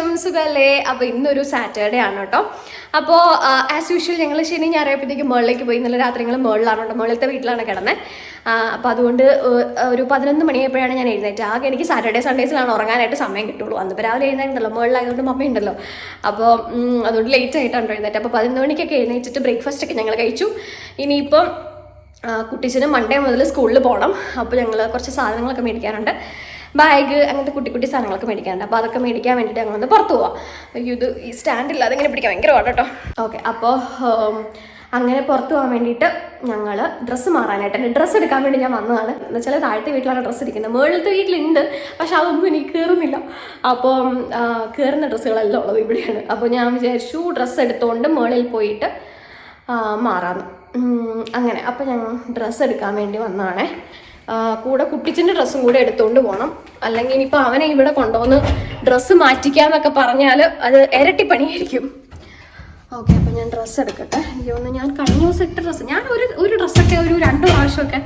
വിശേഷം സുഖല്ലേ അപ്പോൾ ഇന്നൊരു സാറ്റർഡേ ആണ് കേട്ടോ. അപ്പോൾ ആസ് യൂഷ്വൽ ഞങ്ങൾ ശനി ഞായറായപ്പോഴത്തേക്ക് മുകളിലേക്ക് പോയി. ഇന്നലെ രാത്രി ഞങ്ങൾ മുകളിലാണ് കേട്ടോ. മുകളിലത്തെ വീട്ടിലാണ് കിടന്നത് അപ്പോൾ അതുകൊണ്ട് ഒരു പതിനൊന്ന് മണിയായപ്പോഴാണ് ഞാൻ എഴുന്നേറ്റ്. ആകെ എനിക്ക് സാറ്റർഡേ സൺഡേസിലാണ് ഉറങ്ങാനായിട്ട് സമയം കിട്ടുള്ളൂ. അന്നിപ്പോൾ രാവിലെ എഴുന്നേറ്റുണ്ടല്ലോ മുകളിലായതുകൊണ്ട് മമ്മയുണ്ടല്ലോ അപ്പോൾ ഉം, അതുകൊണ്ട് ലേറ്റ് ആയിട്ടാണ് എഴുന്നേറ്റ് അപ്പോൾ പതിനൊന്ന് മണിക്കൊക്കെ എഴുന്നേറ്റിട്ട് ബ്രേക്ക്ഫാസ്റ്റ് ഒക്കെ ഞങ്ങൾ കഴിച്ചു. ഇനിയിപ്പം കുട്ടീസിന് മൺഡേ മുതൽ സ്കൂളിൽ പോകണം അപ്പോൾ ഞങ്ങൾ കുറച്ച് സാധനങ്ങളൊക്കെ മേടിക്കാനുണ്ട്. ബാഗ് അങ്ങനത്തെ കുട്ടി കുട്ടി സാധനങ്ങളൊക്കെ മേടിക്കാനുണ്ട്. അപ്പോൾ അതൊക്കെ മേടിക്കാൻ വേണ്ടിയിട്ട് ഞങ്ങൾ ഒന്ന് പുറത്ത് പോവാം. അയ്യോ ഇത് ഈ സ്റ്റാൻഡില്ല അതിങ്ങനെ പിടിക്കാൻ ഭയങ്കര പാടാ കേട്ടോ ഓക്കെ അപ്പോൾ അങ്ങനെ പുറത്തു പോകാൻ വേണ്ടിയിട്ട് ഞങ്ങൾ ഡ്രസ്സ് മാറാനായിട്ട് ഡ്രസ്സ് എടുക്കാൻ വേണ്ടി ഞാൻ വന്നതാണ്. എന്ന് വെച്ചാൽ താഴത്തെ വീട്ടിലാണ് ഡ്രസ്സ് ഇരിക്കുന്നത്. മുകളിലത്തെ വീട്ടിലുണ്ട് പക്ഷെ അതൊന്നും എനിക്ക് കയറുന്നില്ല അപ്പോൾ കയറുന്ന ഡ്രസ്സുകളെല്ലാം ഉള്ളത് ഇവിടെയാണ്. അപ്പോൾ ഞാൻ വിചാരിച്ചു ഡ്രസ്സ് എടുത്തുകൊണ്ട് മുകളിൽ പോയിട്ട് മാറാമെന്ന് അങ്ങനെ. അപ്പോൾ ഞങ്ങൾ ഡ്രസ്സ് എടുക്കാൻ വേണ്ടി വന്നതാണേ. കൂടെ കുട്ടിച്ചിന്റെ ഡ്രസ്സും കൂടെ എടുത്തുകൊണ്ട് പോകണം അല്ലെങ്കിൽ ഇനിയിപ്പോൾ അവനെ ഇവിടെ കൊണ്ടുവന്ന് ഡ്രസ്സ് മാറ്റിക്കാന്നൊക്കെ പറഞ്ഞാൽ അത് ഇരട്ടിപ്പണിയായിരിക്കും. ഓക്കെ അപ്പം ഞാൻ ഡ്രസ്സ് എടുക്കട്ടെ. എനിക്ക് തോന്നുന്നു ഞാൻ കഴിഞ്ഞ ദിവസം ഇട്ട ഡ്രസ്സ് ഞാൻ ഒരു ഒരു ഡ്രസ്സൊക്കെ ഒരു രണ്ട് പ്രാവശ്യമൊക്കെ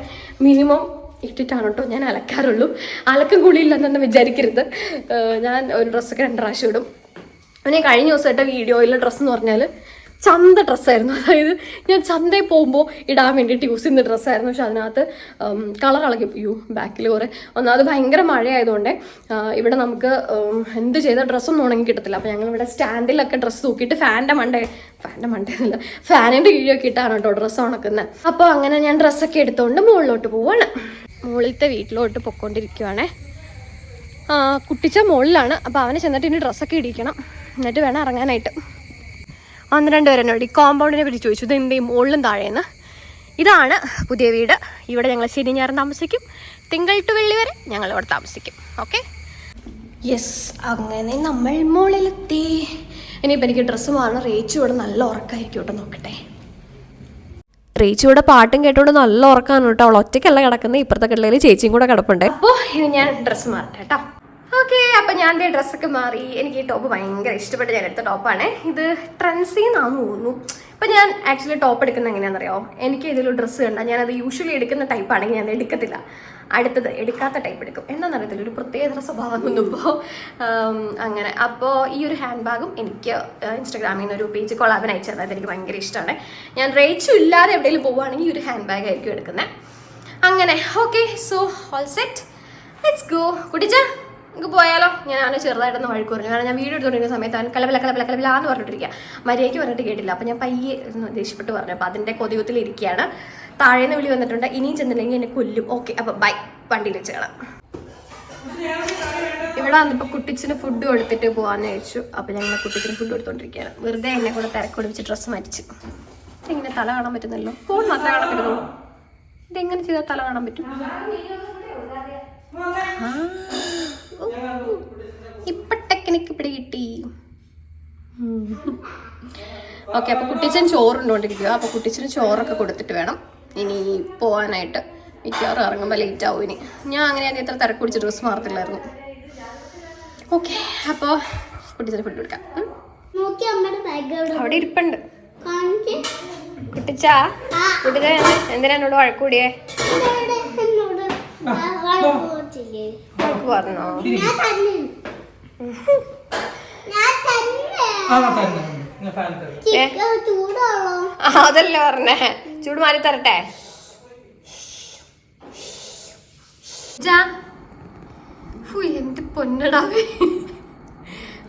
മിനിമം ഇട്ടിട്ടാണ് കേട്ടോ ഞാൻ അലക്കാറുള്ളൂ. അലക്കും കുളിയില്ലെന്നൊന്നും വിചാരിക്കരുത്. ഞാൻ ഒരു ഡ്രസ്സൊക്കെ രണ്ട് പ്രാവശ്യം ഇടും. പിന്നെ കഴിഞ്ഞ ദിവസം ഇട്ട വീഡിയോയിലെ ഡ്രസ്സ് എന്ന് പറഞ്ഞാൽ ചന്ത ഡ്രസ്സായിരുന്നു. അതായത് ഞാൻ ചന്തയിൽ പോകുമ്പോൾ ഇടാൻ വേണ്ടിയിട്ട് യൂസ് ചെയ്യുന്ന ഡ്രസ്സായിരുന്നു. പക്ഷെ അതിനകത്ത് കളർ ഇളകി. അയ്യോ ബാക്കിൽ കുറേ ഒന്നാമത് ഭയങ്കര മഴയായതുകൊണ്ട് ഇവിടെ നമുക്ക് എന്ത് ചെയ്ത ഡ്രസ്സൊന്നും ഉണങ്ങി കിട്ടത്തില്ല. അപ്പോൾ ഞങ്ങൾ ഇവിടെ സ്റ്റാൻഡിലൊക്കെ ഡ്രസ്സ് തൂക്കിയിട്ട് ഫാന്റെ മണ്ടേ ഫാന്റെ മണ്ടേന്നല്ല ഫാനിന്റെ കീഴിലൊക്കെ ഇട്ടാണ് കേട്ടോ ഡ്രസ്സ് ഉണക്കുന്നത് അപ്പോൾ അങ്ങനെ ഞാൻ ഡ്രസ്സൊക്കെ എടുത്തുകൊണ്ട് മുകളിലോട്ട് പോവാണ്. മുകളിലത്തെ വീട്ടിലോട്ട് പൊയ്ക്കൊണ്ടിരിക്കുവാണേ. കുട്ടിച്ച മുകളിലാണ് അപ്പോൾ അവനെ ചെന്നിട്ട് ഇനി ഡ്രസ്സൊക്കെ ഇടിക്കണം എന്നിട്ട് വേണം ഇറങ്ങാനായിട്ട്. ഒന്ന് രണ്ട് പേരെന്നോട് ഈ കോമ്പൗണ്ടിനെ പറ്റി ചോദിച്ചു. ഇത് എന്തെയും മുകളിലും താഴേന്ന്. ഇതാണ് പുതിയ വീട്. ഇവിടെ ഞങ്ങൾ ശനി ഞായറും താമസിക്കും. തിങ്കൾ ടു വെള്ളി വരെ ഞങ്ങൾ ഇവിടെ താമസിക്കും. ഓക്കെ യെസ് അങ്ങനെ നമ്മൾ മുകളിലെത്തി ഇനിയിപ്പോൾ എനിക്ക് ഡ്രസ്സ് മാറണം. റേച്ചു ഇവിടെ നല്ല ഉറക്കമായിരിക്കും കേട്ടോ നോക്കട്ടെ. റേച്ചു ഇവിടെ പാട്ടും കേട്ടോണ്ട് നല്ല ഉറക്കാണ് കേട്ടോ. അവൾ ഒറ്റയ്ക്കല്ല കിടക്കുന്നത് ഇപ്പുറത്തെ കിട്ടിലെ ചേച്ചിയും കൂടെ കിടപ്പുണ്ട്. അപ്പോൾ ഇനി ഞാൻ ഡ്രസ്സ് മാറട്ടെ കേട്ടോ. ഓക്കെ അപ്പം ഞാൻ ഡ്രസ്സൊക്കെ മാറി. എനിക്ക് ഈ ടോപ്പ് ഭയങ്കര ഇഷ്ടപ്പെട്ട് ഞാൻ എടുത്ത ടോപ്പാണ്. ഇത് ട്രെൻസിന്നാന്ന് തോന്നുന്നു. അപ്പം ഞാൻ ആക്ച്വലി ടോപ്പ് എടുക്കുന്നത് എങ്ങനെയാണെന്നറിയോ? എനിക്ക് ഇതിലൊരു ഡ്രസ്സ് കണ്ടാൽ ഞാനത് യൂഷ്വലി എടുക്കുന്ന ടൈപ്പ് ആണെങ്കിൽ ഞാൻ എടുക്കത്തില്ല. അടുത്തത് എടുക്കാത്ത ടൈപ്പ് എടുക്കും. എന്താണെന്നറിയത്തില്ല ഒരു പ്രത്യേക സ്വഭാവം തോന്നുമ്പോൾ അങ്ങനെ. അപ്പോൾ ഈ ഒരു ഹാൻഡ് ബാഗും എനിക്ക് ഇൻസ്റ്റാഗ്രാമിൽ നിന്ന് ഒരു പേജ് കൊളാബിന് അയച്ചു തന്നത് എനിക്ക് ഭയങ്കര ഇഷ്ടമാണ്. ഞാൻ റേച്ചും ഇല്ലാതെ എവിടെയെങ്കിലും പോവുകയാണെങ്കിൽ ഈ ഒരു ഹാൻഡ് ബാഗ് ആയിരിക്കും എടുക്കുന്നത്. അങ്ങനെ. Okay so all set let's go കുട്ടിച്ച നമുക്ക് പോയാലോ? ഞാൻ അവനെ ചെറുതായിട്ടൊന്ന് വഴി കുറഞ്ഞു കാരണം ഞാൻ വീഡിയോ എടുത്തുകൊണ്ടിരുന്ന സമയത്ത് അവൻ കലബല കലബല എന്ന് പറഞ്ഞിട്ടിരിക്കുക മര്യാദയ്ക്ക് പറഞ്ഞിട്ട് കേട്ടില്ല. അപ്പം ഞാൻ പയ്യെ ഒന്ന് ദേഷ്യപ്പെട്ട് പറഞ്ഞു. അപ്പം അതിന്റെ കൊതികത്തിൽ ഇരിക്കുകയാണ്. താഴേന്ന് വിളി വന്നിട്ടുണ്ട്. ഇനിയും ചെന്നില്ലെങ്കിൽ എന്നെ കൊല്ലും. ഓക്കെ അപ്പം ബൈ. വണ്ടിയിൽ വെച്ച് കാണാം ഇവിടെ വന്നപ്പോൾ കുട്ടിച്ചിന് ഫുഡ് കൊടുത്തിട്ട് പോകാമെന്ന് ചോദിച്ചു അപ്പം ഞങ്ങൾ കുട്ടിച്ചിന് ഫുഡ് കൊടുത്തോണ്ടിരിക്കുകയാണ്. വെറുതെ എന്നെ കൂടെ തിരക്കൊടിപ്പിച്ച് ഡ്രസ്സ് മരിച്ചു. ഇതെങ്ങനെ തല കാണാൻ പറ്റുന്നല്ലോ? ഫോൺ മാത്രമേ കാണാൻ പറ്റുന്നുള്ളൂ. ഇതെങ്ങനെ ചെയ്താൽ തല കാണാൻ പറ്റും? ആ, ഇപ്പൊ ടെക്നിക്ക് ഇവിടെ കിട്ടി. ഓക്കെ അപ്പൊ കുട്ടിച്ചൻ ചോറുണ്ടോണ്ടിരിക്കുക അപ്പൊ കുട്ടിച്ചന് ചോറൊക്കെ കൊടുത്തിട്ട് വേണം. ഇനി പോവാനായിട്ട്. മിക്കവാറും ഇറങ്ങുമ്പോൾ ലേറ്റ് ആവും ഇനി. ഞാൻ അങ്ങനെയാണെങ്കിൽ ഇത്ര തിരക്ക് പിടിച്ച് ഡ്രസ്സ് മാറത്തില്ലായിരുന്നു. ഓക്കെ അപ്പോൾ കുട്ടിച്ചന് ഫുഡ് കൊടുക്കാം. അവിടെ ഇരിപ്പുണ്ട്. കുട്ടിച്ചാ കുട്ടിച്ച എന്തിനാ എന്നോട് വഴക്കൂടിയേ പറഞ്ഞോ? ഞാൻ തന്നെ. ഞാൻ തന്നെ. ആ തന്നെ ഞാൻ ഫാൻ തരാം. ചിക്കൻ ചൂടാണോ ആ, അതല്ലേ പറഞ്ഞേ. ചൂട് മാറി തരട്ടെ. എന്ത് പൊന്നടാവേ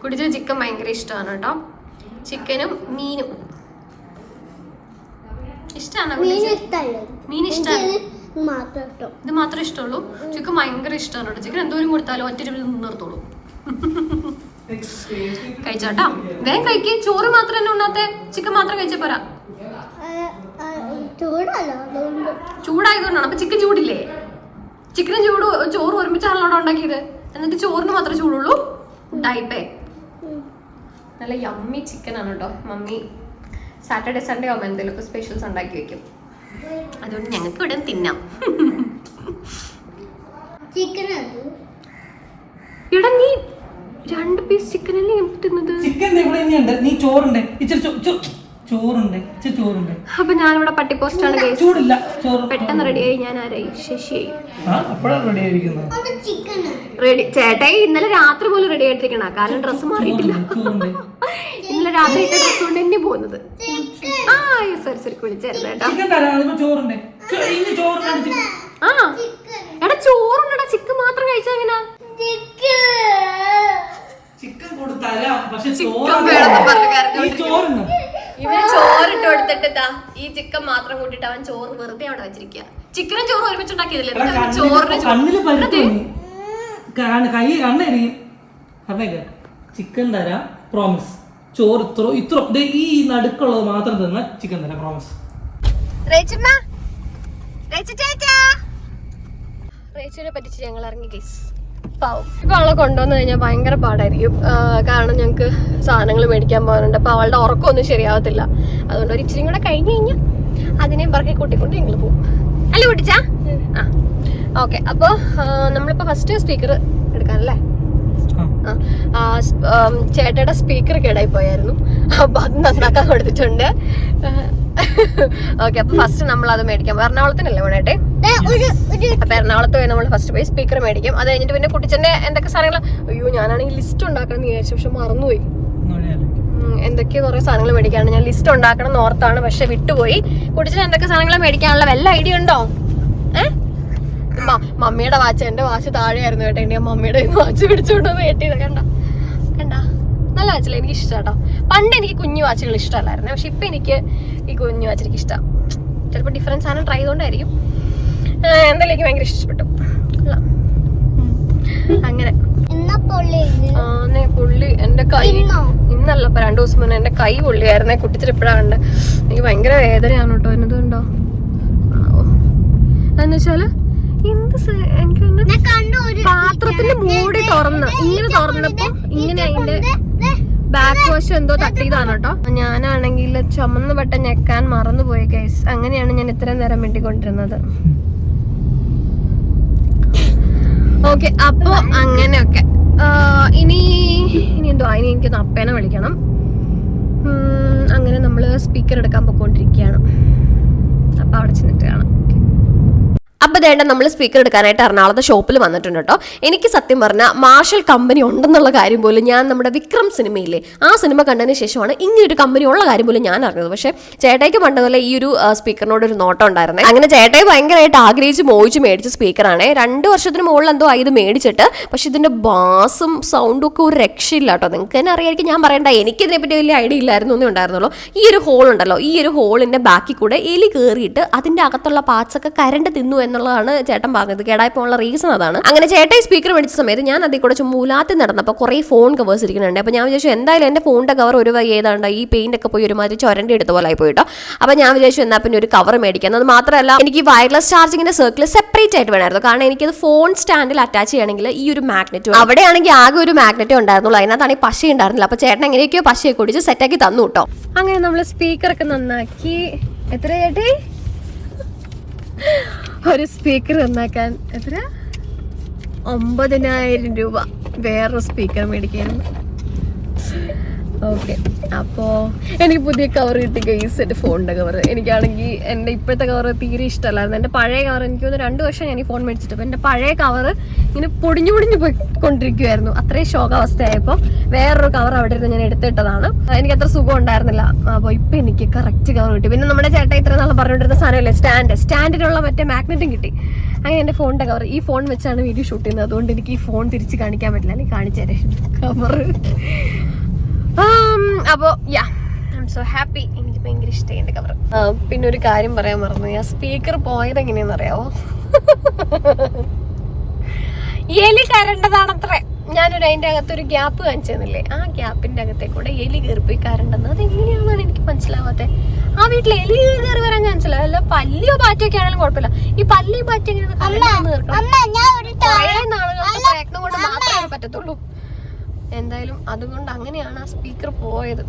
കുടിച്ച ചിക്കൻ ഭയങ്കര ഇഷ്ടമാണ് കേട്ടോ. ചിക്കനും മീനും. ഇഷ്ടമാണോ മീൻ ഇഷ്ടമാണ് ഇത് മാത്രമേ ഇഷ്ടമുള്ളൂ. ചിക്കൻ ഭയങ്കര ഇഷ്ടമാണ് കേട്ടോ. ചിക്കൻ എന്തോരം കൊടുത്താലും ഒറ്റ രൂപ നിർത്തോളൂ കഴിച്ചോട്ടോ. വേഗം കഴിക്ക്. ചോറ് മാത്രം തന്നെ ഉണ്ണാത്തെ ചിക്കൻ മാത്രം കഴിച്ച പോരാ. ചൂടായതുകൊണ്ടാണ്. അപ്പൊ ചിക്കൻ ചൂടില്ലേ? ചിക്കനും ചൂട് ചോറ് ഒരുമിച്ചാണല്ലോ ഉണ്ടാക്കിയത്. എന്നിട്ട് ചോറിന് മാത്രമേ ചൂടുള്ളൂ? ഡൈപ്പേ. നല്ല യമ്മി ചിക്കൻ ആണ് കേട്ടോ. മമ്മി സാറ്റർഡേ സൺഡേ ആവുമ്പോ എന്തെങ്കിലും സ്പെഷ്യൽസ് ഉണ്ടാക്കി വെക്കും. അതുകൊണ്ട് ഞങ്ങൾക്ക് ഇവിടെ തിന്നാം. ഇവിടെ നീ രണ്ട് പീസ് ചിക്കൻ അല്ലേ തിന്നത്? ചിക്കൻ ഇവിടെ തന്നെയുണ്ട് നീ ചോറുണ്ട്. ഇച്ചിരി ചോ- ചോ- ചോറുണ്ട് ചോറുണ്ട്. അപ്പൊ ഞാനിവിടെ പട്ടി പോസ്റ്റാണ് കേസ് ചൂടില്ല. ചോറ് പെട്ടെന്ന് റെഡിയായി ഞാൻ ആരായി? ശശിയായി റെഡി റെഡി ചേട്ടായി ഇന്നലെ രാത്രി പോലും റെഡി ആയിട്ടിരിക്കണ. കാരണം ഡ്രസ്സ് മാറിയിട്ടില്ല. ഇന്നലെ രാത്രി ഇട്ട ഡ്രസ് കൊണ്ട് തന്നെ പോകുന്നത് ആ സോറി സോറി വിളിച്ചായിരുന്നു കേട്ടോ. ആ. എടാ ചോറുണ്ടടാ ചിക്കൻ മാത്രം കഴിച്ചാ എങ്ങനാ? ചിക്കൻ കൊടുത്താലോ പക്ഷെ ചോറ് ചോറുണ്ട്. ഇവന് ചോറിട്ട് കൊടുത്തിട്ട് ദാ ഈ ചിക്കൻ മാത്രം കൂട്ടിട്ട് അവൻ ചോറ് വെറുതെ അവിടെ വെച്ചിരിക്കുക ചിക്കനും ചോറും അവൻ കണ്ണിൽ ചോറിന് കൈ കണ്ണരിക്കും ചിക്കൻ തരാം പ്രോമിസ് ചോറ് ഇത്ര ഇത്ര ദേ ഈ നടുക്കുള്ളത് മാത്രം തന്ന ചിക്കൻ തരാ പ്രോമിസ് റേച്ചമ്മ. റേച്ചു ചേച്ചാ. റേച്ചുവിനെ പറ്റിച്ച് ഞങ്ങൾ ഇറങ്ങി കേസ് പാവം ഇപ്പൊ അവളെ കൊണ്ടുവന്നു കഴിഞ്ഞാൽ ഭയങ്കര പാടായിരിക്കും. കാരണം ഞങ്ങൾക്ക് സാധനങ്ങൾ മേടിക്കാൻ പോകാനുണ്ട്. അപ്പൊ അവളുടെ ഉറക്കമൊന്നും ശരിയാവത്തില്ല. അതുകൊണ്ട് ഒരു ഇച്ചിരി കൂടെ കഴിഞ്ഞ് കഴിഞ്ഞാൽ അതിനെയും പറക്കി കൂട്ടിക്കൊണ്ട് ഞങ്ങൾ പോകും. അല്ല കുട്ടിച്ചാ? ആ. ഓക്കെ. അപ്പോൾ നമ്മളിപ്പോൾ ഫസ്റ്റ് സ്പീക്കർ എടുക്കാനല്ലേ? ചേട്ടയുടെ സ്പീക്കർ കേടായി പോയായിരുന്നു അപ്പൊ അത് നന്നാക്കാൻ കൊടുത്തിട്ടുണ്ട്. ഓക്കെ. അപ്പൊ ഫസ്റ്റ് നമ്മൾ അത് മേടിക്കാം എറണാകുളത്തിനല്ലേ വേണേട്ടെ അപ്പൊ എറണാകുളത്ത് പോയി നമ്മൾ ഫസ്റ്റ് പോയി സ്പീക്കർ മേടിക്കും. അത് കഴിഞ്ഞിട്ട് പിന്നെ കുട്ടിച്ചന്റെ എന്തൊക്കെ സാധനങ്ങൾ അയ്യോ ഞാനാണെങ്കിൽ ലിസ്റ്റ് ഉണ്ടാക്കണം എന്ന് വിചാരിച്ചു പക്ഷെ മറന്നുപോയി. എന്തൊക്കെയോ കുറെ സാധനങ്ങൾ മേടിക്കാണ് ഞാൻ ലിസ്റ്റ് ഉണ്ടാക്കണം എന്ന് ഓർത്താണ് പക്ഷെ വിട്ടുപോയി. കുട്ടിച്ചൻ എന്തൊക്കെ സാധനങ്ങൾ മേടിക്കാനുള്ള? വല്ല ഐഡിയ ഉണ്ടോ? ഏഹ് മമ്മിയുടെ വാച്ച് എന്റെ വാച്ച് താഴെയായിരുന്നു കേട്ടോ. എന്റെ മമ്മിയുടെ വാച്ച് പിടിച്ചോണ്ടോ വന്ന് കേട്ടിയത് കണ്ട? കണ്ട? നല്ല വാച്ചല്ലേ എനിക്ക് ഇഷ്ടാട്ടോ. പണ്ട് എനിക്ക് കുഞ്ഞു വാച്ചുകൾ ഇഷ്ടമല്ലായിരുന്നു. പക്ഷെ ഇപ്പൊ എനിക്ക് ഈ കുഞ്ഞു വാച്ച് എനിക്ക് ഇഷ്ടം ചിലപ്പോൾ ഡിഫറൻസ് ആണ് ട്രൈ ചെയ്തോണ്ടായിരിക്കും. ഏ, എന്തായാലും എനിക്ക് ഭയങ്കര ഇഷ്ടപ്പെട്ടു. അങ്ങനെ. പുള്ളി എന്റെ കൈ ഇന്നോ? ഇന്നല്ല ഇപ്പൊ രണ്ടു ദിവസം മുന്നേ എന്റെ കൈ പൊള്ളിയായിരുന്നേ. കുട്ടിച്ചിരിപ്പഴാണ്ട് എനിക്ക് ഭയങ്കര വേദനയാണ് കേട്ടോ. എന്നതുണ്ടോ എന്നുവെച്ചാൽ എന്ത് എനിക്ക് പാത്രത്തിന്റെ മൂടി തുറന്ന്. ഇങ്ങനെ തുറന്നപ്പോ ഇങ്ങനെ അതിന്റെ ബാക്ക് വശം എന്തോ തട്ടിയതാണ് കേട്ടോ. ഞാനാണെങ്കിൽ ചുമന്ന് പെട്ട ഞെക്കാൻ മറന്നുപോയി കേസ് അങ്ങനെയാണ് ഞാൻ ഇത്രയും നേരം വേണ്ടിക്കൊണ്ടിരുന്നത് ഓക്കെ അപ്പൊ അങ്ങനെയൊക്കെ. ഇനി ഇനി എന്തോ ഇനി എനിക്ക് അപ്പേനെ വിളിക്കണം. അങ്ങനെ നമ്മൾ സ്പീക്കർ എടുക്കാൻ പോയിക്കൊണ്ടിരിക്കുകയാണ് അപ്പൊ അവിടെ ചെന്നിട്ട് കാണാം. ദേണ്ട നമ്മൾ സ്പീക്കർ എടുക്കാനായിട്ട് എറണാകുളത്തെ ഷോപ്പിൽ വന്നിട്ടുണ്ട് കേട്ടോ എനിക്ക് സത്യം പറഞ്ഞാൽ മാർഷൽ കമ്പനി ഉണ്ടെന്നുള്ള കാര്യം പോലും ഞാൻ നമ്മുടെ വിക്രം സിനിമയിലെ ആ സിനിമ കണ്ടതിന് ശേഷമാണ് ഇങ്ങനൊരു കമ്പനി ഉള്ള കാര്യം പോലും ഞാൻ അറിഞ്ഞത്. പക്ഷേ ചേട്ടായിക്ക് പണ്ട് പോലെ ഈ ഒരു സ്പീക്കറിനോട് ഒരു നോട്ടം ഉണ്ടായിരുന്നേ. അങ്ങനെ ചേട്ടായി ഭയങ്കരമായിട്ട് ആഗ്രഹിച്ച് മോഹിച്ച് മേടിച്ച സ്പീക്കറാണ് രണ്ട് വർഷത്തിന് മുകളിൽ എന്തോ ഇത് മേടിച്ചിട്ട് പക്ഷെ ഇതിന്റെ ബാസും സൗണ്ടും ഒക്കെ ഒരു രക്ഷയില്ല കേട്ടോ നിങ്ങൾക്ക് തന്നെ അറിയായിരിക്കും ഞാൻ പറയണ്ട എനിക്കിതിനെ പറ്റി വലിയ ഐഡിയ ഇല്ലായിരുന്നു എന്നേ ഉണ്ടായിരുന്നുള്ളൂ. ഈ ഒരു ഹോൾ ഉണ്ടല്ലോ ഈ ഒരു ഹോളിന്റെ ബാക്കിൽ കൂടെ എലി കയറിയിട്ട് അതിന്റെ അകത്തുള്ള പാർട്സ് ഒക്കെ കരണ്ട് തിന്നു എന്നുള്ളതാണ് ചേട്ടൻ പറഞ്ഞത്. കേടായി പോകാനുള്ള റീസൺ അതാണ്. അങ്ങനെ ചേട്ടൻ സ്പീക്കർ മേടിച്ച സമയത്ത് ഞാൻ അതിൽ കൂടെ ചുമൂലാത്തി നടന്നപ്പോൾ കുറേ ഫോൺ കവേഴ്സ് ഇരിക്കുന്നുണ്ട്. അപ്പോൾ ഞാൻ വിചാരിച്ചു എന്തായാലും എന്റെ ഫോണിന്റെ കവർ ഒരു വഴി ഏതാണ്ട് ഈ പെയിന്റ് ഒക്കെ പോയി ഒരുമാതിരി ചൊരണ്ടി എടുത്ത പോലെ ആയി പോയിട്ടോ അപ്പോൾ ഞാൻ വിചാരിച്ചു എന്നാൽ പിന്നെ ഒരു കവർ മേടിക്കാം. അത് മാത്രമല്ല എനിക്ക് വയർലെസ് ചാർജിങ്ങിന്റെ സർക്കിൾ സെപ്പറേറ്റ് ആയിട്ട് വേണമായിരുന്നു. കാരണം എനിക്കത് ഫോൺ സ്റ്റാൻഡിൽ അറ്റാച്ച് ചെയ്യണമെങ്കിൽ ഈ ഒരു മാഗ്നറ്റ് അവിടെയാണെങ്കിൽ ആകെ ഒരു മാഗ്നറ്റേ ഉണ്ടായിരുന്നുള്ളൂ. അതിനകത്താണെങ്കിൽ പശ ഉണ്ടായിരുന്നില്ല. അപ്പോൾ ചേട്ടൻ എങ്ങനെയൊക്കെയോ പശയൊക്കെ കുടിച്ച് സെറ്റാക്കി തന്നു കേട്ടോ അങ്ങനെ നമ്മൾ സ്പീക്കറൊക്കെ നന്നാക്കി. എത്ര ചേട്ടേ? ഒരു സ്പീക്കർ നന്നാക്കാൻ എത്ര? ഒമ്പതിനായിരം രൂപ. വേറൊരു സ്പീക്കർ മേടിക്കായിരുന്നു ഓക്കെ അപ്പോൾ എനിക്ക് പുതിയ കവർ കിട്ടി ഗൈസ് എന്റെ ഫോണിന്റെ കവർ എനിക്കാണെങ്കിൽ എന്റെ ഇപ്പോഴത്തെ കവർ തീരെ ഇഷ്ടമല്ലായിരുന്നു. എന്റെ പഴയ കവർ എനിക്ക് തോന്നുന്നു രണ്ട് വർഷം ഞാൻ ഈ ഫോൺ മേടിച്ചിട്ട്. അപ്പോൾ എന്റെ പഴയ കവർ ഇങ്ങനെ പൊടിഞ്ഞു പൊടിഞ്ഞു പോയിക്കൊണ്ടിരിക്കുമായിരുന്നു അത്രയും ശോകാവസ്ഥയായപ്പോൾ വേറൊരു കവർ അവിടെ ഇരുന്ന് ഞാൻ എടുത്തിട്ടതാണ്. എനിക്ക് അത്ര സുഖം ഉണ്ടായിരുന്നില്ല. അപ്പോൾ ഇപ്പം എനിക്ക് കറക്റ്റ് കവർ കിട്ടി. പിന്നെ നമ്മുടെ ചേട്ടൻ ഇത്ര നാളെ പറഞ്ഞുകൊണ്ടിരുന്ന സാധനമല്ലേ? സ്റ്റാൻഡ് സ്റ്റാൻഡിലുള്ള മറ്റേ മാഗ്നറ്റും കിട്ടി. അങ്ങനെ എന്റെ ഫോണിന്റെ കവർ ഈ ഫോൺ വെച്ചാണ് വീഡിയോ ഷൂട്ട് ചെയ്യുന്നത്. അതുകൊണ്ട് എനിക്ക് ഈ ഫോൺ തിരിച്ച് കാണിക്കാൻ പറ്റില്ല. അല്ലെങ്കിൽ തരാം കവർ അപ്പോൾ yeah I'm so happy എനിക്ക് ഭയങ്കര ഇഷ്ടമായി എന്റെ കവർ പിന്നെ ഒരു കാര്യം പറയാൻ മറന്നു. ഞാൻ സ്പീക്കർ പോയത് എങ്ങനെയാണെന്ന് അറിയാവോ? എലി കരണ്ടതാണത്രേ. ഞാനൊരു അതിന്റെ അകത്തൊരു ഗ്യാപ്പ് കാണിച്ചു തന്നില്ലേ? ആ ഗ്യാപ്പിന്റെ കൂടെ എലി കയറിപ്പോയി കരണ്ടെന്ന് അത് എങ്ങനെയാണെന്നാണ് എനിക്ക് മനസ്സിലാവാത്തെ. ആ വീട്ടിൽ എലി കയറി വരാൻ ചാൻസ് അല്ല പല്ലിയോ പാറ്റിയൊക്കെ ആണെങ്കിലും കുഴപ്പമില്ല. ഈ പല്ലി പാറ്റ എങ്ങനെയാണ് പ്രയത്നം കൊണ്ട് മാത്രമേ പറ്റത്തുള്ളൂ. എന്തായാലും അതുകൊണ്ട് അങ്ങനെയാണ് ആ സ്പീക്കർ പോയത്.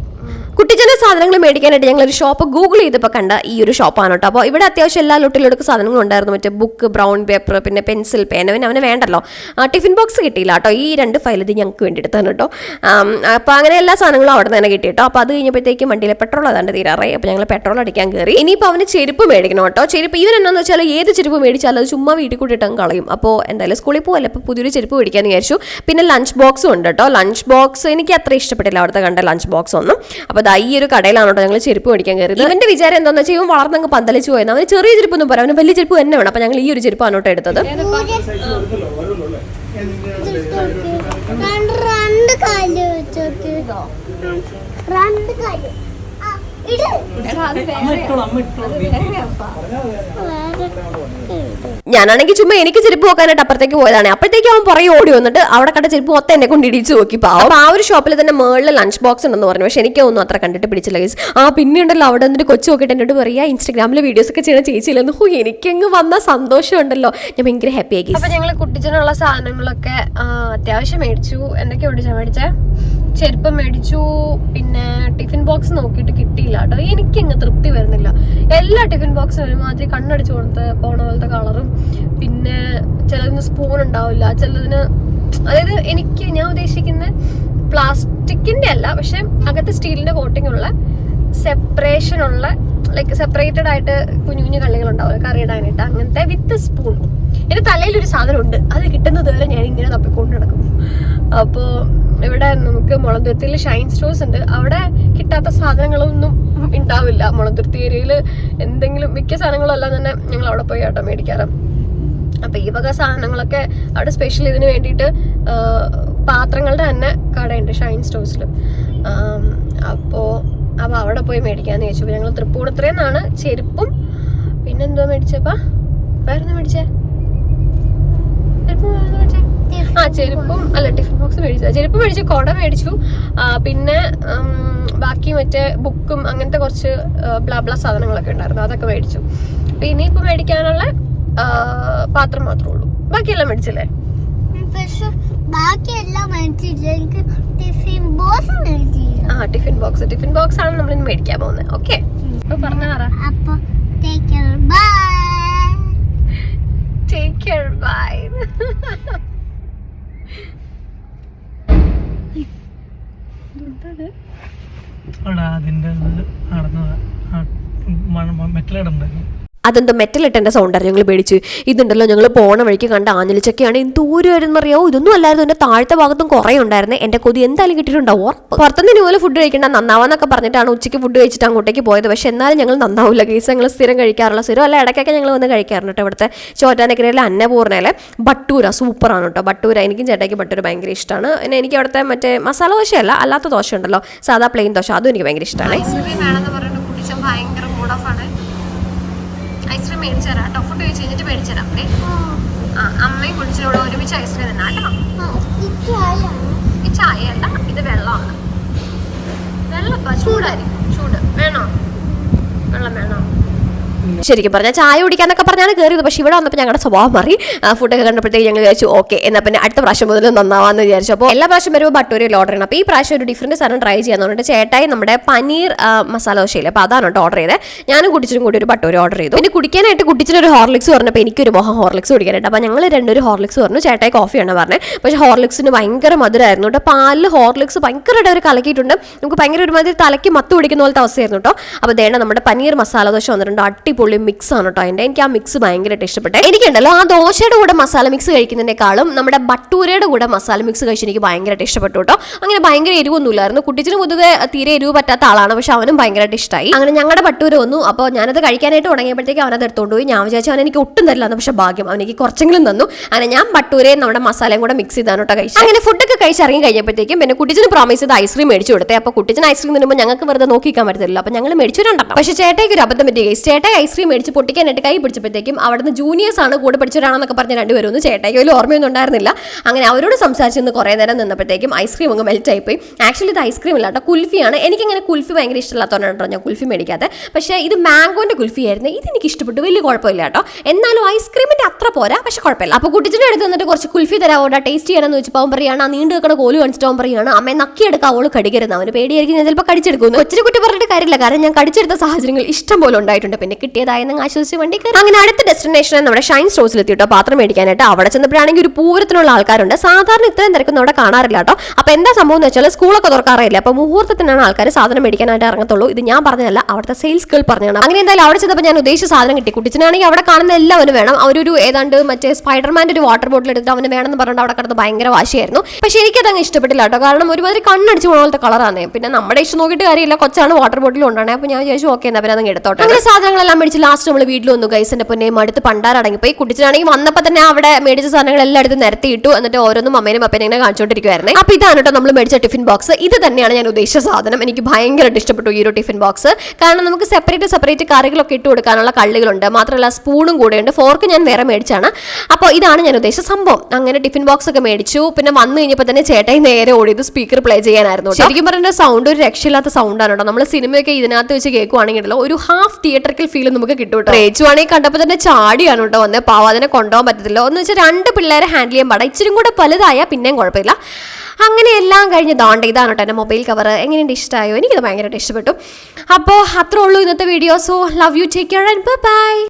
കുട്ടിച്ചന്റെ സാധനങ്ങൾ മേടിക്കാനായിട്ട് ഞങ്ങൾ ഒരു ഷോപ്പ് ഗൂഗിൾ ചെയ്തപ്പോൾ കണ്ട ഈ ഒരു ഷോപ്പാണ് കേട്ടോ അപ്പോൾ ഇവിടെ അത്യാവശ്യം എല്ലാ ലൊട്ടിലൊടുക്ക് സാധനങ്ങളും ഉണ്ടായിരുന്നു. മറ്റേ ബുക്ക് ബ്രൗൺ പേപ്പർ പിന്നെ പെൻസിൽ പേന പിന്നെ അവന് വേണ്ടല്ലോ. ടിഫിൻ ബോക്സ് കിട്ടിയില്ല കേട്ടോ ഈ രണ്ട് ഫയൽ ഇത് ഞങ്ങൾക്ക് വേണ്ടി എടുത്താണ് കേട്ടോ അപ്പോൾ അങ്ങനെ എല്ലാ സാധനങ്ങളും അവിടെ തന്നെ കിട്ടി കേട്ടോ അപ്പോൾ അത് കഴിഞ്ഞപ്പോഴത്തേക്കും വണ്ടിയിലെ പെട്രോൾ അതാണ്ട് തീരാറായി. അപ്പോൾ ഞങ്ങൾ പെട്രോൾ അടിക്കാൻ കയറി ഇനിയിപ്പോൾ അവന് ചെരുപ്പ് മേടിക്കണം കേട്ടോ ചെരുപ്പ് ഇവൻ എന്നാന്ന് വെച്ചാൽ ഏത് ചെരുപ്പ് മേടിച്ചാലും അത് ചുമ്മാ വീട്ടിൽ കൂട്ടിയിട്ട് കളയും. അപ്പോൾ എന്തായാലും സ്കൂളിൽ പോകല്ലേ അപ്പോൾ പുതിയൊരു ചെരുപ്പ് മേടിക്കാമെന്ന് വിചാരിച്ചു. പിന്നെ ലഞ്ച് ബോക്സും ഉണ്ട് കേട്ടോ ലഞ്ച് ബോക്സ് എനിക്ക് അത്ര ഇഷ്ടപ്പെട്ടില്ല അവിടുത്തെ കണ്ട ലഞ്ച് ബോക്സ് ഒന്നും. അപ്പോൾ ദാ ഈ ഒരു കടയിലാണ് കേട്ടോ ഞങ്ങൾ ചെരുപ്പ് മേടിക്കാൻ കയറിയത്. ഇവന്റെ വിചാരം എന്താണെന്ന് വെച്ചാൽ ഇവൻ വളർന്നങ്ങ് പന്തലിച്ചു പോയത് അവന് ചെറിയ ചെരുപ്പൊന്നും പറയാം. അവന് വലിയ ചെരുപ്പ് തന്നെ വേണം. അപ്പോൾ ഞങ്ങൾ ഈ ഒരു ചെരുപ്പ് ആണോട്ടോ എടുത്തത്. രണ്ട് കാൽ വെച്ചോട്ട് രണ്ട് കാൽ. ഇട്. അമ്മ ഇട്ടോളൂ. അമ്മ ഇട്ടോളൂ. ഞാനാണെങ്കിൽ ചുമ്മാ എനിക്ക് ചെരുപ്പ് നോക്കാനായിട്ട് അപ്പുറത്തേക്ക് പോയതാണ്. അപ്പോഴത്തേക്ക് അവൻ പുറകെ ഓടി വന്നിട്ട് അവിടെ കണ്ട ചെരുപ്പ് മൊത്തം എന്നെ കൊണ്ട് നോക്കി പാവം ആ ഒരു ഷോപ്പിൽ തന്നെ മേളിൽ ലഞ്ച് ബോക്സ് ഉണ്ടെന്ന് പറഞ്ഞു. പക്ഷെ എനിക്കൊന്നും അത്ര കണ്ടിട്ട് പിടിച്ചില്ല ഗൈസ് ആ പിന്നെ ഉണ്ടല്ലോ അവിടെ നിന്നിട്ട് കൊച്ചു നോക്കിയിട്ട് എന്നോട് പറയാ ഇൻസ്റ്റാഗ്രാമിൽ വീഡിയോസ് ഒക്കെ ചെയ്യണ ചേച്ചിയില്ലെന്ന് ഹോ എനിക്കങ്ങ് വന്ന സന്തോഷം ഉണ്ടല്ലോ. ഞാൻ ഭയങ്കര ഹാപ്പി ആയി അപ്പൊ ഞങ്ങൾ കുട്ടിച്ചനുള്ള സാധനങ്ങളൊക്കെ അത്യാവശ്യം മേടിച്ചു. എന്നൊക്കെ ഓടിച്ചാ മേടിച്ചേ? ചെരുപ്പ് മേടിച്ചു പിന്നെ ടിഫിൻ ബോക്സ് നോക്കിയിട്ട് കിട്ടിയില്ല കേട്ടോ. എനിക്കങ്ങ് തൃപ്തി വരുന്നില്ല. എല്ലാ ടിഫിൻ ബോക്സും ഒരുമാതിരി കണ്ണടിച്ചു കൊടുത്ത് പോണ പോലത്തെ കളറും. പിന്നെ ചിലതിന് സ്പൂൺ ഉണ്ടാവില്ല. ചിലതിന് അതായത് എനിക്ക് ഞാൻ ഉദ്ദേശിക്കുന്ന പ്ലാസ്റ്റിക്കിന്റെ അല്ല പക്ഷെ അകത്ത് സ്റ്റീലിന്റെ കോട്ടിംഗ് ഉള്ള സെപ്പറേഷൻ ഉള്ള ലൈക്ക് സെപ്പറേറ്റഡ് ആയിട്ട് കുഞ്ഞു കുഞ്ഞു കള്ളികൾ ഉണ്ടാവില്ല കറി ഇടാനായിട്ട്. അങ്ങനത്തെ വിത്ത് സ്പൂൺ എന്റെ തലയിൽ ഒരു സാധനം ഉണ്ട് അത് കിട്ടുന്നത് വരെ ഞാൻ ഇങ്ങനെ തപ്പിക്കൊണ്ട് നടക്കും. അപ്പോൾ ഇവിടെ നമുക്ക് മുളന്തുരുത്തിയിൽ ഷൈൻ സ്റ്റോഴ്സ് ഉണ്ട്. അവിടെ കിട്ടാത്ത സാധനങ്ങളൊന്നും ഉണ്ടാവില്ല. മുളന്തുരുത്തി ഏരിയയിൽ എന്തെങ്കിലും മിക്ക സാധനങ്ങളും എല്ലാം തന്നെ ഞങ്ങൾ അവിടെ പോയി ആട്ടോ മേടിക്കാറ്. അപ്പൊ ഈ വക സാധനങ്ങളൊക്കെ അവിടെ സ്പെഷ്യൽ ഇതിന് വേണ്ടിയിട്ട് പാത്രങ്ങളുടെ തന്നെ കടയുണ്ട് ഷൈൻ സ്റ്റോഴ്സിൽ അപ്പോൾ അപ്പോൾ അവിടെ പോയി മേടിക്കാന്ന് ചോദിച്ചു. ഞങ്ങൾ തൃപ്പൂണിത്രയിൽ നിന്നാണ് ചെരുപ്പും പിന്നെന്തോ മേടിച്ചപ്പാ വേറെ മേടിച്ചേ? ചെരുപ്പ് മേടിച്ചേ? ആ ചെരുപ്പും അല്ല ടിഫിൻ ബോക്സ് മേടിച്ചു. ചെരുപ്പ് മേടിച്ചു കുട മേടിച്ചു. പിന്നെ ബാക്കി മറ്റേ ബുക്കും അങ്ങനത്തെ കുറച്ച് ബ്ലാബ്ല സാധനങ്ങളൊക്കെ ഉണ്ടായിരുന്നു. അതൊക്കെ മേടിച്ചു. അപ്പൊ ഇനിയിപ്പോ മേടിക്കാനുള്ള പാത്രം മാത്രമേ ഉള്ളൂ. ബാക്കിയെല്ലാം മേടിച്ചില്ലേ? പക്ഷെ ബാക്കിയെല്ലാം മേടിച്ചില്ല. എനിക്ക് ടിഫിൻ ബോക്സ് മേടിച്ചില്ല. ആ ടിഫിൻ ബോക്സ്. ടിഫിൻ ബോക്സ് ആണ് നമ്മൾ ഇന്ന് മേടിക്കാൻ പോകുന്നത്. ഓക്കെ? അപ്പൊ പറഞ്ഞ പറ അപ്പൊ take care bye take care bye അവിടെ അതിന്റെ നടന്ന മെറ്റലിടുണ്ടായിരുന്നു അതെന്തോ മെറ്റൽ സൗണ്ടായിരുന്നു സൗണ്ട് ഞങ്ങൾ പേടിച്ച്. ഇതുണ്ടല്ലോ ഞങ്ങൾ പോണ വഴിക്ക് കണ്ട ആഞ്ഞലിച്ചൊക്കെയാണ്. എന്തോരം അറിയാവോ ഇതൊന്നും അല്ലായിരുന്നു. എന്റെ താഴത്തെ ഭാഗത്തും കുറേ ഉണ്ടായിരുന്നു. എന്റെ കൊതി എന്തായാലും കിട്ടിയിട്ടുണ്ടാവും. പുറത്തുനിന്ന് ഇതുപോലെ ഫുഡ് കഴിക്കണ്ട. നന്നാവാന്നൊക്കെ പറഞ്ഞിട്ടാണ് ഉച്ചയ്ക്ക് ഫുഡ് കഴിച്ചിട്ട് അങ്ങോട്ടേക്ക് പോയത്. പക്ഷേ എന്നാലും ഞങ്ങൾ നന്നാവില്ല കേസ് ഞങ്ങൾ സ്ഥിരം കഴിക്കാറുള്ള സ്ഥിരം. അല്ല ഇടയ്ക്കൊക്കെ ഞങ്ങൾ വന്ന് കഴിക്കാറുണ്ട് കേട്ടോ ഇവിടുത്തെ ചോറ്റാനക്കരയിലെ അന്നപൂർണയിലെ ബട്ടൂര. സൂപ്പറാണ് കേട്ടോ ബട്ടൂര. എനിക്കും ചേട്ടയ്ക്ക് ബട്ടൂര ഭയങ്കര ഇഷ്ടമാണ് പിന്നെ എനിക്ക് അവിടുത്തെ മറ്റേ മസാല ദോശയല്ല അല്ലാത്ത ദോശ ഉണ്ടല്ലോ സാധാ പ്ലെയിൻ ദോശ. അതും എനിക്ക് ഭയങ്കര ഇഷ്ടമാണ് ഭയങ്കര മൂഡ് ഓഫ് ആണ്. ഐസ്ക്രീം മേടിച്ചു തരാം കേട്ടോ. ഫുഡ് കഴിച്ച് കഴിഞ്ഞിട്ട് മേടിച്ചു തരാം. ഓക്കെ ആ. അമ്മയും കുടിച്ചിലൂടെ ഒരുമിച്ച് ഐസ്ക്രീം തന്നെ കേട്ടോ. ഈ ചായ അല്ല ഇത് വെള്ളമാണ്. വെള്ളപ്പാ ചൂടായിരിക്കും. ചൂട്. വേണോ? വെള്ളം വേണോ? ശരിക്കും പറഞ്ഞാൽ ചായ കുടിക്കാൻ കുടിക്കാന്നൊക്കെ പറഞ്ഞാണ് കയറിയത് പക്ഷെ ഇവിടെ വന്നപ്പോൾ ഞങ്ങളുടെ സ്വഭാവം മാറി. ഫുഡൊക്കെ കണ്ടപ്പോഴത്തേക്ക് ഞങ്ങൾ വിചാരിച്ചു ഓക്കെ എന്നാൽ പിന്നെ അടുത്ത പ്രാവശ്യം മുതൽ നന്നാവാന്ന് വിചാരിച്ചു. അപ്പോൾ എല്ലാ പ്രാവശ്യം വരുമ്പോൾ ബട്ടൂരിയിൽ ഓർഡർ ചെയ്യണം. അപ്പോൾ ഈ പ്രാവശ്യം ഒരു ഡിഫറന്റ് സാധനം ട്രൈ ചെയ്യാന്ന് പറഞ്ഞിട്ട് ചേട്ടായി നമ്മുടെ പനീർ മസാല ദോശയിൽ അപ്പോൾ അതാണ് കേട്ടോ ഓർഡർ ചെയ്തത് ഞാനും കുട്ടിച്ചിനും കൂടി ഒരു ബട്ടൂരി ഓർഡർ ചെയ്തു. പിന്നെ കുടിക്കാനായിട്ട് കുട്ടിച്ചിനൊരു ഹോർലിക്സ് പറഞ്ഞപ്പോൾ എനിക്കൊരു മോഹം ഹോർലിക്സ് കുടിക്കാനായിട്ട്. അപ്പോൾ ഞങ്ങൾ രണ്ടൊരു ഹോർലിക്സ് പറഞ്ഞു. ചേട്ടായി കോഫിയാണ് പറഞ്ഞത് പക്ഷേ ഹോർലിക്സിന് ഭയങ്കര മധുരമായിരുന്നു കേട്ടോ. പാലിൽ ഹോർലിക്സ് ഭയങ്കരമായിട്ട് അവർ കലക്കിയിട്ടുണ്ട്. നമുക്ക് ഭയങ്കര ഒരുമാതിരി തലയ്ക്ക് മത്ത് പിടിക്കുന്ന പോലത്തെ അവസ്ഥയായിരുന്നു കേട്ടോ. അപ്പോൾ ദേണ്ട നമ്മുടെ പനീർ മസാല ദോശ വന്നിട്ടുണ്ട്. അടിപൊളി മിക്സ് ആണ് കേട്ടോ എന്റെ എനിക്ക് ആ മിക്സ് ഭയങ്കരമായിട്ട് ഇഷ്ടപ്പെട്ടെ. എനിക്കുണ്ടല്ലോ ആ ദോശയുടെ കൂടെ മസാല മിക്സ് കഴിക്കുന്നതിനേക്കാളും നമ്മുടെ ബട്ടൂരയുടെ കൂടെ മസാല മിക്സ് കഴിച്ച് എനിക്ക് ഭയങ്കരമായിട്ട് ഇഷ്ടപ്പെട്ടു കേട്ടോ അങ്ങനെ ഭയങ്കര എരിവൊന്നുമില്ലായിരുന്നു. കുട്ടിച്ചിന് പൊതുവെ തീരെ എരിവ് പറ്റാത്ത ആളാണ്. പക്ഷെ അവനും ഭയങ്കരമായിട്ട് ഇഷ്ടമായി അങ്ങനെ ഞങ്ങളുടെ ബട്ടൂര വന്നു. അപ്പോൾ ഞാനത് കഴിക്കാനായിട്ട് തുടങ്ങിയപ്പോഴത്തേക്ക് അവനത് എടുത്തോണ്ട് പോയി. ഞാൻ വിചാരിച്ചു അവൻ എനിക്ക് ഒട്ടും തരില്ല പക്ഷെ ഭാഗ്യം അവനെനിക്ക് കുറച്ചെങ്കിലും തന്നു. അങ്ങനെ ഞാൻ ബട്ടൂരയും നമ്മുടെ മസാലയും കൂടെ മിക്സ് ചെയ്താണ് കേട്ടോ കഴിച്ചു അങ്ങനെ ഫുഡൊക്കെ കഴിച്ചിറങ്ങി കഴിഞ്ഞപ്പോഴത്തേക്കും പിന്നെ കുട്ടിച്ചിന് പ്രോമിസ് ചെയ്ത് ഐസ്ക്രീം മേടിച്ചു കൊടുത്തേ. അപ്പോൾ കുട്ടിച്ചിന് ഐസ്ക്രീം തരുമ്പോൾ ഞങ്ങൾക്ക് വെറുതെ നോക്കിക്കാൻ പറ്റത്തില്ല അപ്പോൾ ഞങ്ങൾ മേടിച്ചു രണ്ടെണ്ണം പക്ഷേ ചേട്ടയ്ക്ക് ഒരു അബദ്ധം പറ്റി ഗൈസ് ചേട്ടായി ഐസ്ക്രീം മേടിച്ച് പൊട്ടിക്കാനായിട്ട് കൈ പിടിച്ചപ്പോഴത്തേക്കും അവിടുന്ന് ജൂനിയേഴ്സ് ആണ് കൂടെ പഠിച്ചവരാണെന്നൊക്കെ പറഞ്ഞ് രണ്ടുപേരും ഒന്ന് ചേട്ടായി വലിയ ഓർമ്മയൊന്നും ഉണ്ടായിരുന്നില്ല. അങ്ങനെ അവരോട് സംസാരിച്ച് നിന്ന് കുറേ നേരം നിന്നപ്പോഴത്തേക്കും ഐസ്ക്രീം അങ്ങ് മെൽറ്റ് പോയി ആക്ച്വലി ഇത് ഐസ്ക്രീം അല്ല കേട്ടോ കുൽഫിയാണ്. എനിക്കിങ്ങനെ കുൽഫി ഭയങ്കര ഇഷ്ടമില്ലാത്തതുകൊണ്ടാണ് ഞാൻ കുൽഫി മേടിക്കാതെ പക്ഷേ ഇത് മാംഗോന്റെ കുൽഫി ആയിരുന്നു ഇത് എനിക്ക് ഇഷ്ടപ്പെട്ടു. വലിയ കുഴപ്പമില്ല കേട്ടോ. എന്നാലും ഐസ്ക്രീമിന്റെ അത്ര പോരാ പക്ഷേ കുഴപ്പമില്ല. അപ്പോൾ കുട്ടിച്ചിന്റെ അടുത്ത് വന്നിട്ട് കുറച്ച് കുൽഫി തരാവോടാ ടേസ്റ്റ് ചെയ്യാനെന്ന് വെച്ചപ്പോൾ അവൻ പറയുകയാണ് ആ നീണ്ടു വെക്കണ കോൽ കാണിച്ചിട്ട് അവൻ പറയാണ് അമ്മ നക്കിയെടുക്കുക അവൾ കടിക്കരുത്. അവന് പേടിയായിരിക്കും ഞാൻ ചിലപ്പോൾ കടിച്ചെടുക്കുന്നു ഒത്തിരി കുട്ടി പറഞ്ഞിട്ട് കാര്യമില്ല. കാരണം ഞാൻ കടിച്ചെടുത്ത സാഹചര്യങ്ങൾ ഇഷ്ടം പോലെ ഉണ്ടായിട്ടുണ്ട്. പിന്നെ കിട്ടിയതായെന്ന് ആശ്വസിച്ച് വണ്ടി കയറി. അങ്ങനെ അടുത്ത ഡെസ്റ്റിനേഷൻ നമ്മുടെ ഷൈൻ സ്റ്റോഴ്സിൽ എത്തിയിട്ടോ പാത്രം മേടിക്കാനായിട്ട് അവിടെ ചെന്നപ്പോഴാണെങ്കിൽ ഒരു പൂരത്തിനുള്ള ആൾക്കാരുണ്ട്. സാധാരണ ഇത്രയും തിരക്കൊന്നും അവിടെ കാണാറില്ല കേട്ടോ. അപ്പൊ എന്താ സംഭവം എന്ന് വെച്ചാൽ സ്കൂളൊക്കെ തുറക്കാറില്ല. അപ്പൊ മുഹൂർത്തത്തിനാണ് ആൾക്കാർ സാധനം മേടിക്കാനായിട്ട് ഇറങ്ങത്തുള്ളൂ. ഇത് ഞാൻ പറഞ്ഞതല്ല അവിടുത്തെ സെയിൽസ് ഗേൾ പറഞ്ഞതാണ്. അങ്ങനെ എന്തായാലും അവിടെ ചെന്നപ്പോൾ ഞാൻ ഉദ്ദേശിച്ച സാധനം കിട്ടി. കുട്ടിച്ചനാണെങ്കിൽ അവിടെ കാണുന്ന എല്ലാവരും വേണം. അവരൊരു ഏതാണ്ട് മറ്റേ സ്പൈഡർമാന്റെ ഒരു വാട്ടർ ബോട്ടിൽ എടുത്തിട്ട് അവന് എന്ന് പറഞ്ഞിട്ട് അവിടെ കിടന്ന് ഭയങ്കര വാശിയായിരുന്നു. പക്ഷെ എനിക്കത് അങ്ങ് ഇഷ്ടപ്പെട്ടില്ല കേട്ടോ. കാരണം ഒരുമാതിരി കണ്ണടിച്ച് പോണ പോലത്തെ കളറാണ് പിന്നെ നമ്മുടെ ഇഷ്ടം നോക്കിയിട്ട് കാര്യമില്ല. കൊച്ചാണ് വാട്ടർ ബോട്ടിൽ കൊണ്ടാണ് അപ്പോൾ ഞാൻ വിചാരിച്ചു ഓക്കെ എന്നാൽ പിന്നെ അതങ്ങ് എടുത്തോട്ടെ. അങ്ങനെ സാധനങ്ങളെല്ലാം മേടിച്ച് ലാസ്റ്റ് നമ്മൾ വീട്ടിൽ വന്നു ഗൈസ് എന്റെ പൊന്നെ അടുത്ത് പോയി കുട്ടിച്ചനാണെങ്കിൽ വന്നപ്പോൾ തന്നെ അവിടെ മേടിച്ച സാധനങ്ങൾ സാധനങ്ങളെല്ലാം എടുത്ത് നിരത്തി ഇട്ടു. എന്നിട്ട് ഓരോന്നും അമ്മേനും അപ്പനും ഇങ്ങനെ കാണിച്ചുകൊണ്ടിരിക്കുവായിരുന്നേ അപ്പോൾ ഇതാണ് കേട്ടോ നമ്മൾ മേടിച്ച ടിഫിൻ ബോക്സ്. ഇത് തന്നെയാണ് ഞാൻ ഉദ്ദേശിച്ച സാധനം. എനിക്ക് ഭയങ്കരമായിട്ട് ഇഷ്ടപ്പെട്ടു ഈ ഒരു ടിഫിൻ ബോക്സ്. കാരണം നമുക്ക് സെപ്പറേറ്റ് സെപ്പറേറ്റ് കറികളൊക്കെ ഇട്ട് കൊടുക്കാനുള്ള കള്ളികളുണ്ട്. മാത്രമല്ല സ്പൂണും ഉണ്ട്. ഫോർക്ക് ഞാൻ വേറെ മേടിച്ചാണ്. അപ്പോൾ ഇതാണ് ഞാൻ ഉദ്ദേശിച്ച സംഭവം. അങ്ങനെ ടിഫിൻ ബോക്സ് ഒക്കെ മേടിച്ചു. പിന്നെ വന്നു കഴിഞ്ഞപ്പോൾ തന്നെ ചേട്ടായി നേരെ ഓടിയത് സ്പീക്കർ പ്ലേ ചെയ്യാനായിരുന്നു. ശരിക്കും പറഞ്ഞ സൗണ്ട് ഒരു രക്ഷയില്ലാത്ത സൗണ്ടാണ് കേട്ടോ നമ്മൾ സിനിമയൊക്കെ ഇതിനകത്ത് വെച്ച് കേൾക്കുവാണെങ്കിലോ ഒരു ഹാഫ് തിയേറ്ററിക്കൽ ഫീൽ നമുക്ക് കിട്ടും കേട്ടോ റേച്ചുവാണെങ്കിൽ കണ്ടപ്പോൾ തന്നെ ചാടിയാണ് കേട്ടോ വന്നത് പാവം കൊണ്ടുപോകാൻ പറ്റത്തില്ല. എന്ന് വെച്ചാൽ രണ്ട് പിള്ളേരെ ഹാൻഡിൽ ചെയ്യാൻ പാടാം. ഇച്ചിരി കൂടെ പലതായ പിന്നെയും കുഴപ്പമില്ല. അങ്ങനെ എല്ലാം കഴിഞ്ഞ് ദാണ്ട് ഇതാണ് കേട്ടോ എന്റെ മൊബൈൽ കവർ എങ്ങനെയുണ്ട്? ഇഷ്ടമായോ എനിക്കത് ഭയങ്കരമായിട്ട് ഇഷ്ടപ്പെട്ടു. അപ്പോൾ അത്രേ ഉള്ളൂ ഇന്നത്തെ video so love you take care and bye